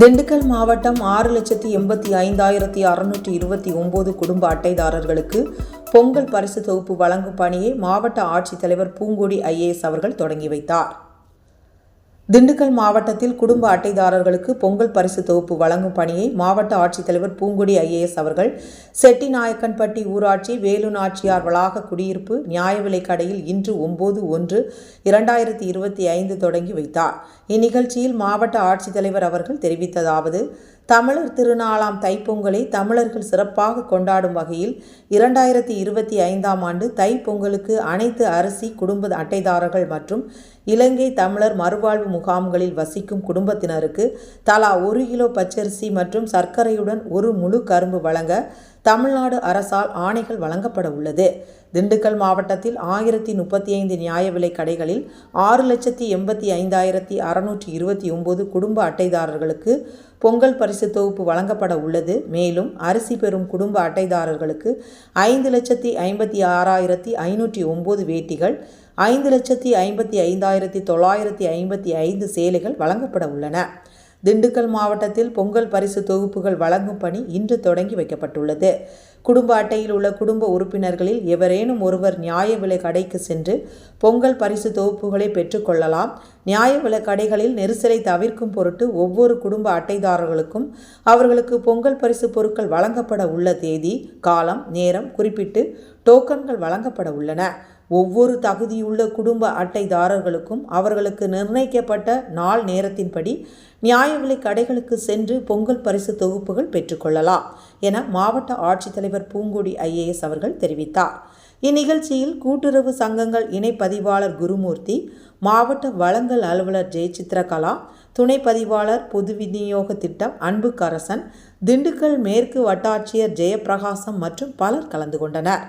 திண்டுக்கல் மாவட்டம் ஆறு லட்சத்தி எண்பத்தி ஐந்தாயிரத்தி அறுநூற்றி இருபத்தி ஒன்பது குடும்ப அட்டைதாரர்களுக்கு பொங்கல் பரிசு தொகுப்பு வழங்கும் பணியை மாவட்ட ஆட்சித்தலைவர் பூங்கொடி ஐஏஎஸ் அவர்கள் தொடங்கி வைத்தார். திண்டுக்கல் மாவட்டத்தில் குடும்ப அட்டைதாரர்களுக்கு பொங்கல் பரிசு தொகுப்பு வழங்கும் பணியை மாவட்ட ஆட்சித்தலைவர் பூங்குடி ஐஏஎஸ் அவர்கள் செட்டிநாயக்கன்பட்டி ஊராட்சி வேலுநாச்சியார் வளாக குடியிருப்பு நியாய விலைக் கடையில் இன்று ஒன்பது ஒன்று இரண்டாயிரத்தி இருபத்தி ஐந்து தொடங்கி வைத்தார். இந்நிகழ்ச்சியில் மாவட்ட ஆட்சித்தலைவர் அவர்கள் தெரிவித்ததாவது தமிழர் திருநாளாம் தைப்பொங்கலை தமிழர்கள் சிறப்பாக கொண்டாடும் வகையில் இரண்டாயிரத்தி இருபத்தி ஐந்தாம் ஆண்டு தைப்பொங்கலுக்கு அனைத்து அரிசி குடும்ப அட்டைதாரர்கள் மற்றும் இலங்கை தமிழர் மறுவாழ்வு முகாம்களில் வசிக்கும் குடும்பத்தினருக்கு தலா ஒரு கிலோ பச்சரிசி மற்றும் சர்க்கரையுடன் ஒரு முழு கரும்பு வழங்க தமிழ்நாடு அரசால் ஆணைகள் வழங்கப்பட உள்ளது. திண்டுக்கல் மாவட்டத்தில் ஆயிரத்தி முப்பத்தி ஐந்து நியாய விலை கடைகளில் ஆறு லட்சத்தி எண்பத்தி ஐந்தாயிரத்தி அறுநூற்றி இருபத்தி ஒம்பது குடும்ப அட்டைதாரர்களுக்கு பொங்கல் பரிசு தொகுப்பு வழங்கப்பட உள்ளது. மேலும் அரிசி பெறும் குடும்ப அட்டைதாரர்களுக்கு ஐந்து லட்சத்தி ஐம்பத்தி ஆறாயிரத்தி ஐநூற்றி ஒம்பது வேட்டிகள் ஐந்து லட்சத்தி ஐம்பத்தி ஐந்தாயிரத்தி தொள்ளாயிரத்தி ஐம்பத்தி ஐந்து சேலைகள் வழங்கப்பட உள்ளன. திண்டுக்கல் மாவட்டத்தில் பொங்கல் பரிசு தொகுப்புகள் வழங்கும் பணி இன்று தொடங்கி வைக்கப்பட்டுள்ளது. குடும்ப அட்டையில் உள்ள குடும்ப உறுப்பினர்களில் எவரேனும் ஒருவர் நியாய விலை கடைக்கு சென்று பொங்கல் பரிசு தொகுப்புகளை பெற்றுக்கொள்ளலாம் நியாய விலை கடைகளில் நெரிசலை தவிர்க்கும் பொருட்டு ஒவ்வொரு குடும்ப அட்டைதாரர்களுக்கும் அவர்களுக்கு பொங்கல் பரிசு பொருட்கள் வழங்கப்பட உள்ள தேதி காலம் நேரம் குறிப்பிட்டு டோக்கன்கள் வழங்கப்பட உள்ளன. ஒவ்வொரு தகுதியுள்ள குடும்ப அட்டைதாரர்களுக்கும் அவர்களுக்கு நிர்ணயிக்கப்பட்ட நாள் நேரத்தின்படி நியாய விலை கடைகளுக்கு சென்று பொங்கல் பரிசு தொகுப்புகள் பெற்றுக்கொள்ளலாம் என மாவட்ட ஆட்சித்தலைவர் பூங்கொடி ஐஏஎஸ் அவர்கள் தெரிவித்தார். இந்நிகழ்ச்சியில் கூட்டுறவு சங்கங்கள் இணை பதிவாளர் குருமூர்த்தி மாவட்ட வளங்கள் அலுவலர் ஜெயசித்ரகலா துணை பதிவாளர் பொது விநியோக திட்டம் அன்புக்கரசன் திண்டுக்கல் மேற்கு வட்டாட்சியர் ஜெயப்பிரகாசம் மற்றும் பலர் கலந்து கொண்டனர்.